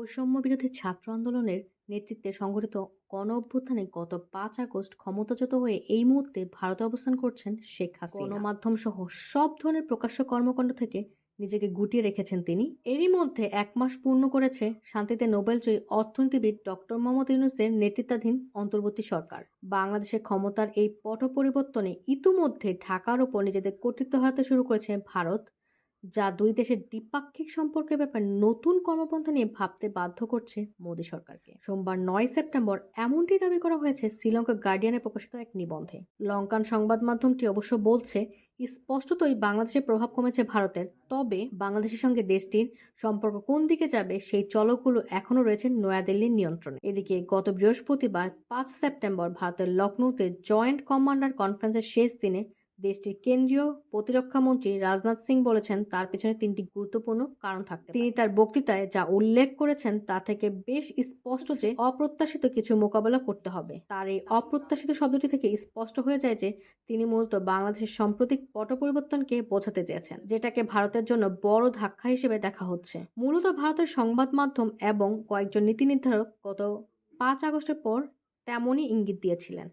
বৈষম্য বিরোধী ছাত্র আন্দোলনের নেতৃত্বে সংগঠিত গণ অভ্যুত্থানে গত পাঁচ আগস্ট ক্ষমতাচ্যুত হয়ে এই মুহূর্তে ভারতে অবস্থান করছেন শেখ হাসিনা। গণমাধ্যম সহ সব ধরনের প্রকাশ্য কর্মকাণ্ড থেকে নিজেকে গুটিয়ে রেখেছেন তিনি। এরই মধ্যে এক মাস পূর্ণ করেছে শান্তিতে নোবেলজয়ী অর্থনীতিবিদ ডক্টর মোহাম্মদ ইউনুসের নেতৃত্বাধীন অন্তর্বর্তী সরকার। বাংলাদেশের ক্ষমতার এই পট পরিবর্তনে ইতিমধ্যে ঢাকার ওপর নিজেদের কর্তৃত্ব হারাতে শুরু করেছে ভারত। যা দুই দেশের দ্বিপাক্ষিক সম্পর্কের ব্যাপারে নতুন কর্মপন্থা নিয়ে ভাবতে বাধ্য করছে মোদী সরকারকে। সোমবার নয় সেপ্টেম্বর এমনটি দাবি করা হয়েছে শ্রীলঙ্কা গার্ডিয়ানে প্রকাশিত এক নিবন্ধে। লঙ্কান সংবাদ মাধ্যমটি অবশ্য বলছে, স্পষ্টতই বাংলাদেশের প্রভাব কমেছে ভারতের। তবে বাংলাদেশের সঙ্গে দেশটির সম্পর্ক কোন দিকে যাবে সেই চলকগুলো এখনও রয়েছে নয়াদিল্লির নিয়ন্ত্রণে। এদিকে গত বৃহস্পতিবার পাঁচ সেপ্টেম্বর ভারতের লখনৌতে জয়েন্ট কমান্ডার কনফারেন্সের শেষ দিনে দেশটির কেন্দ্রীয় প্রতিরক্ষা মন্ত্রী রাজনাথ সিং বলেছেন তার পেছনে তিনটি গুরুত্বপূর্ণ কারণ থাকতে তিনি তার বক্তৃতায় যা উল্লেখ করেছেন তা থেকে বেশ স্পষ্ট যে অপ্রত্যাশিত কিছু মোকাবেলা করতে হবে। তার এই অপ্রত্যাশিত শব্দটি থেকে স্পষ্ট হয়ে যায় যে তিনি মূলত বাংলাদেশের সাম্প্রতিক পট পরিবর্তনকে বোঝাতে চেয়েছেন, যেটাকে ভারতের জন্য বড় ধাক্কা হিসেবে দেখা হচ্ছে। মূলত ভারতের সংবাদ মাধ্যম এবং কয়েকজন নীতি নির্ধারক গত পাঁচ আগস্টের পর তেমনই ইঙ্গিত দিয়েছিলেন।